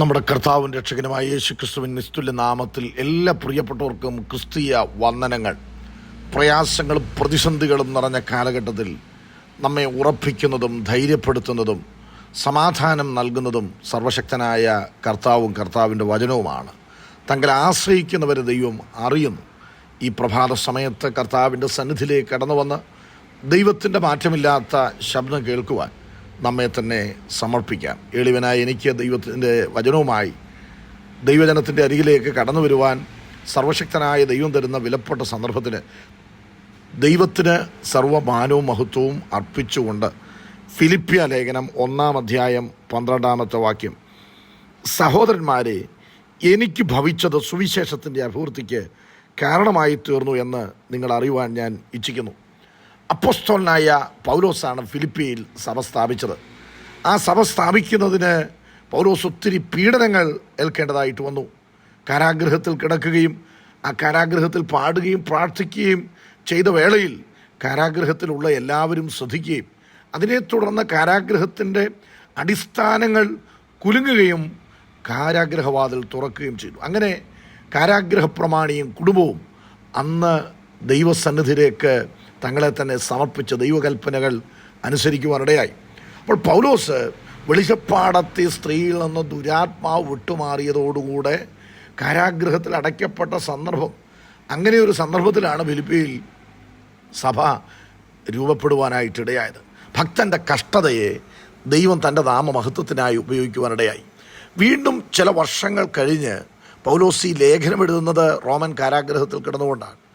നമ്മുടെ കർത്താവും രക്ഷകനുമായ യേശു ക്രിസ്തുവിൻ നിസ്തുല്യ നാമത്തിൽ എല്ലാ പ്രിയപ്പെട്ടവർക്കും ക്രിസ്തീയ വന്ദനങ്ങൾ. പ്രയാസങ്ങളും പ്രതിസന്ധികളും നിറഞ്ഞ കാലഘട്ടത്തിൽ നമ്മെ ഉറപ്പിക്കുന്നതും ധൈര്യപ്പെടുത്തുന്നതും സമാധാനം നൽകുന്നതും സർവശക്തനായ കർത്താവും കർത്താവിന്റെ വചനവുമാണ്. തങ്ങളെ ആശ്രയിക്കുന്നവരെ ദൈവം അറിയുന്നു. ഈ പ്രഭാത സമയത്ത് കർത്താവിന്റെ സന്നിധിയിലേക്ക് കടന്നു വന്ന് ദൈവത്തിന്റെ മാറ്റമില്ലാത്ത ശബ്ദം കേൾക്കുവാൻ നമ്മെ തന്നെ സമർപ്പിക്കാം. എളിവനായ എനിക്ക് ദൈവത്തിന്റെ വചനവുമായി ദൈവജനത്തിന്റെ അരികിലേക്ക് കടന്നു വരുവാൻ സർവശക്തനായ ദൈവം തരുന്ന വിലപ്പെട്ട സന്ദർഭത്തിന് ദൈവത്തിന് സർവമാനവും മഹത്വവും അർപ്പിച്ചുകൊണ്ട് ഫിലിപ്പിയ ലേഖനം ഒന്നാം അധ്യായം പന്ത്രണ്ടാമത്തെ വാക്യം. സഹോദരന്മാരെ എനിക്ക് ഭവിച്ചത് സുവിശേഷത്തിന്റെ അഭിവൃദ്ധിക്ക് കാരണമായി തീർന്നു എന്ന് നിങ്ങൾ അറിയുവാൻ ഞാൻ ഇച്ഛിക്കുന്നു. അപ്പോസ്തോലനായ പൗലോസാണ് ഫിലിപ്പിയിൽ സഭ സ്ഥാപിച്ചത്. ആ സഭ സ്ഥാപിക്കുന്നതിന് പൗലോസ് ഒത്തിരി പീഡനങ്ങൾ ഏൽക്കേണ്ടതായിട്ട് വന്നു. കാരാഗ്രഹത്തിൽ കിടക്കുകയും ആ കാരാഗ്രഹത്തിൽ പാടുകയും പ്രാർത്ഥിക്കുകയും ചെയ്ത വേളയിൽ കാരാഗ്രഹത്തിലുള്ള എല്ലാവരും ശ്രദ്ധിക്കുകയും അതിനെ തുടർന്ന് കാരാഗ്രഹത്തിന്റെ അടിസ്ഥാനങ്ങൾ കുലുങ്ങുകയും കാരാഗ്രഹവാതിൽ തുറക്കുകയും ചെയ്തു. അങ്ങനെ കാരാഗ്രഹ പ്രമാണിയും കുടുംബവും അന്ന് ദൈവസന്നിധിയിലേക്ക് തങ്ങളെ തന്നെ സമർപ്പിച്ച ദൈവകൽപ്പനകൾ അനുസരിക്കുവാനിടയായി. അപ്പോൾ പൗലോസ് വെളിച്ചപ്പാടത്തെ സ്ത്രീയിൽ നിന്ന് ദുരാത്മാവ് വിട്ടുമാറിയതോടുകൂടെ കാരാഗ്രഹത്തിൽ അടയ്ക്കപ്പെട്ട സന്ദർഭം അങ്ങനെ ഒരു സന്ദർഭത്തിലാണ് ഫിലിപ്പിയിൽ സഭ രൂപപ്പെടുവാനായിട്ടിടയായത്. ഭക്തന്റെ കഷ്ടതയെ ദൈവം തന്റെ നാമമഹത്വത്തിനായി ഉപയോഗിക്കുവാനിടയായി. വീണ്ടും ചില വർഷങ്ങൾ കഴിഞ്ഞ് പൗലോസി ലേഖനം എഴുതുന്നത് റോമൻ കാരാഗ്രഹത്തിൽ കിടന്നുകൊണ്ടാണ്.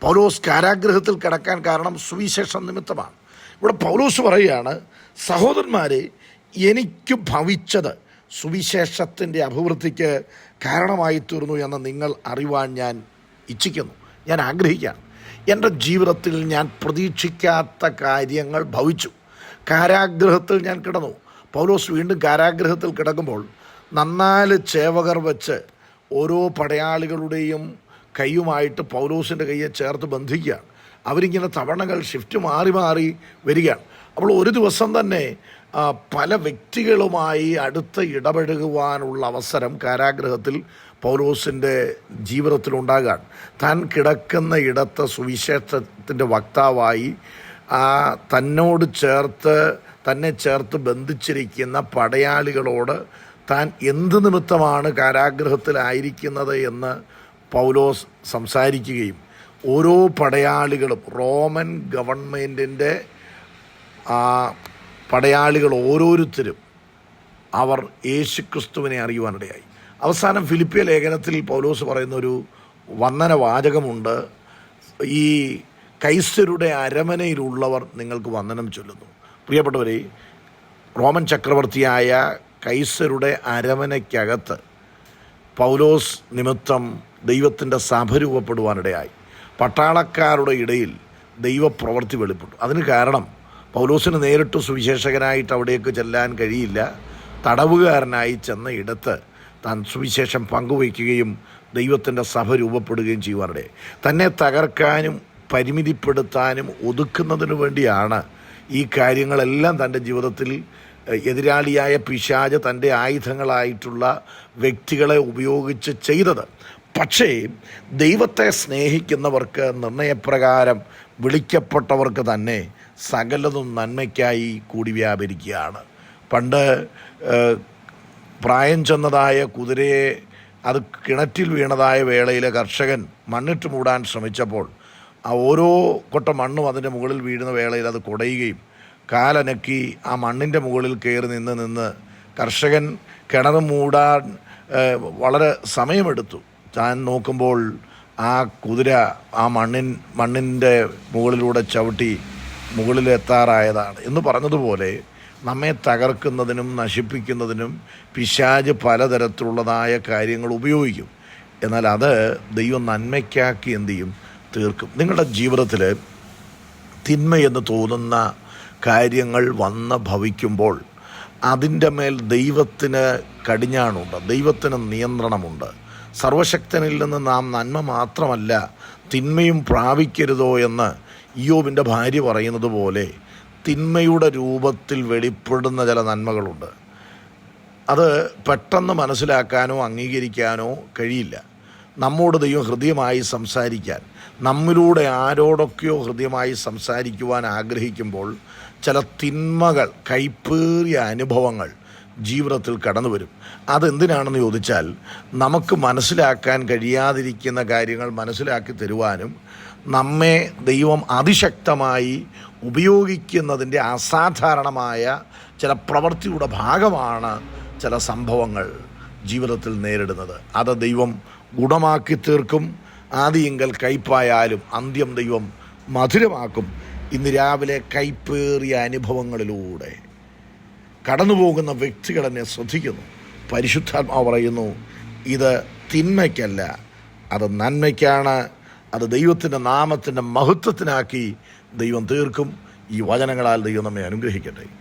പൗലോസ് കാരാഗ്രഹത്തിൽ കിടക്കാൻ കാരണം സുവിശേഷം നിമിത്തമാണ്. ഇവിടെ പൗലോസ് പറയുകയാണ് സഹോദരന്മാരെ എനിക്ക് ഭവിച്ചത് സുവിശേഷത്തിന്റെ അഭിവൃദ്ധിക്ക് കാരണമായി തീർന്നു എന്ന് നിങ്ങൾ അറിവാൻ ഞാൻ ഇച്ഛിക്കുന്നു. ഞാൻ ആഗ്രഹിക്കുകയാണ്. എന്റെ ജീവിതത്തിൽ ഞാൻ പ്രതീക്ഷിക്കാത്ത കാര്യങ്ങൾ ഭവിച്ചു. കാരാഗ്രഹത്തിൽ ഞാൻ കിടന്നു. പൗലോസ് വീണ്ടും കാരാഗ്രഹത്തിൽ കിടക്കുമ്പോൾ നന്നാൽ ചേവകർ വെച്ച് ഓരോ പടയാളികളുടെയും കൈയുമായിട്ട് പൗലോസിന്റെ കയ്യെ ചേർത്ത് ബന്ധിക്കുകയാണ് അവരിങ്ങനെ തവണകൾ ഷിഫ്റ്റ് മാറി മാറി വരികയാണ്. അപ്പോൾ ഒരു ദിവസം തന്നെ പല വ്യക്തികളുമായി അടുത്ത് ഇടപഴകുവാനുള്ള അവസരം കാരാഗ്രഹത്തിൽ പൗലോസിന്റെ ജീവിതത്തിലുണ്ടാകാൻ താൻ കിടക്കുന്ന ഇടത്ത് സുവിശേഷത്തിന്റെ വക്താവായി തന്നോട് ചേർത്ത് തന്നെ ചേർത്ത് ബന്ധിച്ചിരിക്കുന്ന പടയാളികളോട് താൻ എന്ത് നിമിത്തമാണ് കാരാഗ്രഹത്തിലായിരിക്കുന്നത് എന്ന് പൗലോസ് സംസാരിക്കുകയും ഓരോ പടയാളികളും റോമൻ ഗവൺമെന്റിന്റെ ആ പടയാളികൾ ഓരോരുത്തരും അവർ യേശുക്രിസ്തുവിനെ അറിയുവാനിടയായി. അവസാനം ഫിലിപ്പിയ ലേഖനത്തിൽ പൗലോസ് പറയുന്ന ഒരു വന്ദന വാചകമുണ്ട്. ഈ കൈസരുടെ അരമനയിലുള്ളവർ നിങ്ങൾക്ക് വന്ദനം ചൊല്ലുന്നു. പ്രിയപ്പെട്ടവരെ റോമൻ ചക്രവർത്തിയായ കൈസരുടെ അരമനയ്ക്കകത്ത് പൗലോസ് നിമിത്തം ദൈവത്തിന്റെ സഭ രൂപപ്പെടുവാനിടയായി പട്ടാളക്കാരുടെ ഇടയിൽ ദൈവപ്രവൃത്തി വെളിപ്പെട്ടു. അതിന് കാരണം പൗലോസിന് നേരിട്ട് സുവിശേഷകനായിട്ട് അവിടേക്ക് ചെല്ലാൻ കഴിയില്ല. തടവുകാരനായി ചെന്ന ഇടത്ത് താൻ സുവിശേഷം പങ്കുവയ്ക്കുകയും ദൈവത്തിന്റെ സഭ രൂപപ്പെടുകയും ചെയ്യുവാനിടെ തന്നെ തകർക്കാനും പരിമിതിപ്പെടുത്താനും ഒതുക്കുന്നതിനു വേണ്ടിയാണ് ഈ കാര്യങ്ങളെല്ലാം തന്റെ ജീവിതത്തിൽ എതിരാളിയായ പിശാജ് തന്റെ ആയുധങ്ങളായിട്ടുള്ള വ്യക്തികളെ ഉപയോഗിച്ച് ചെയ്തത്. പക്ഷേ ദൈവത്തെ സ്നേഹിക്കുന്നവർക്ക് നിർണയപ്രകാരം വിളിക്കപ്പെട്ടവർക്ക് തന്നെ സകലതും നന്മയ്ക്കായി കൂടി വ്യാപരിക്കുകയാണ്. പണ്ട് പ്രായം ചെന്നതായ കുതിരയെ അത് കിണറ്റിൽ വീണതായ വേളയിലെ കർഷകൻ മണ്ണിട്ട് മൂടാൻ ശ്രമിച്ചപ്പോൾ ആ ഓരോ കൊട്ട മണ്ണും അതിന്റെ മുകളിൽ വീഴുന്ന വേളയിൽ അത് കുടയുകയും കാലനക്കി ആ മണ്ണിന്റെ മുകളിൽ കയറി നിന്ന് നിന്ന് കർഷകൻ കിണർ മൂടാൻ വളരെ സമയമെടുത്തു. താൻ നോക്കുമ്പോൾ ആ കുതിര ആ മണ്ണിൻ മണ്ണിന്റെ മുകളിലൂടെ ചവിട്ടി മുകളിലെത്താറായതാണ്. എന്ന് പറഞ്ഞതുപോലെ നമ്മെ തകർക്കുന്നതിനും നശിപ്പിക്കുന്നതിനും പിശാജ് പലതരത്തിലുള്ളതായ കാര്യങ്ങൾ ഉപയോഗിക്കും. എന്നാൽ അത് ദൈവം നന്മയ്ക്കാക്കി എന്ത് ചെയ്യും? തീർക്കും. നിങ്ങളുടെ ജീവിതത്തിൽ തിന്മയെന്ന് തോന്നുന്ന കാര്യങ്ങൾ വന്ന് ഭവിക്കുമ്പോൾ അതിന്റെ മേൽ ദൈവത്തിന് കടിഞ്ഞാണുണ്ട് ദൈവത്തിന് നിയന്ത്രണമുണ്ട്. സർവശക്തനിൽ നിന്ന് നാം നന്മ മാത്രമല്ല തിന്മയും പ്രാപിക്കരുതോ എന്ന് ഇയോബിന്റെ ഭാര്യ പറയുന്നത് പോലെ തിന്മയുടെ രൂപത്തിൽ വെളിപ്പെടുന്ന ചില നന്മകളുണ്ട്. അത് പെട്ടെന്ന് മനസ്സിലാക്കാനോ അംഗീകരിക്കാനോ കഴിയില്ല. നമ്മോട് ദൈവം ഹൃദ്യമായി സംസാരിക്കാൻ നമ്മിലൂടെ ആരോടൊക്കെയോ ഹൃദ്യമായി സംസാരിക്കുവാൻ ആഗ്രഹിക്കുമ്പോൾ ചില തിന്മകൾ കൈപ്പേറിയ അനുഭവങ്ങൾ ജീവിതത്തിൽ കടന്നു വരും അതെന്തിനാണെന്ന് ചോദിച്ചാൽ നമുക്ക് മനസ്സിലാക്കാൻ കഴിയാതിരിക്കുന്ന കാര്യങ്ങൾ മനസ്സിലാക്കി തരുവാനും നമ്മെ ദൈവം അതിശക്തമായി ഉപയോഗിക്കുന്നതിന്റെ അസാധാരണമായ ചില പ്രവൃത്തിയുടെ ഭാഗമാണ് ചില സംഭവങ്ങൾ ജീവിതത്തിൽ നേരിടുന്നത്. അത് ദൈവം ഗുണമാക്കി തീർക്കും. ആദിയെങ്കിൽ കയ്പായാലും അന്ത്യം ദൈവം മധുരമാക്കും. ഇന്ന് രാവിലെ കൈപ്പേറിയ അനുഭവങ്ങളിലൂടെ കടന്നു പോകുന്ന വ്യക്തികൾ എന്നെ ശ്രദ്ധിക്കുന്നു. പരിശുദ്ധാത്മാവ് പറയുന്നു ഇത് തിന്മയ്ക്കല്ല അത് നന്മയ്ക്കാണ് അത് ദൈവത്തിന്റെ നാമത്തിന്റെ മഹത്വത്തിനാക്കി ദൈവം തീർക്കും. ഈ വചനങ്ങളാൽ ദൈവം നമ്മെ അനുഗ്രഹിക്കട്ടെ.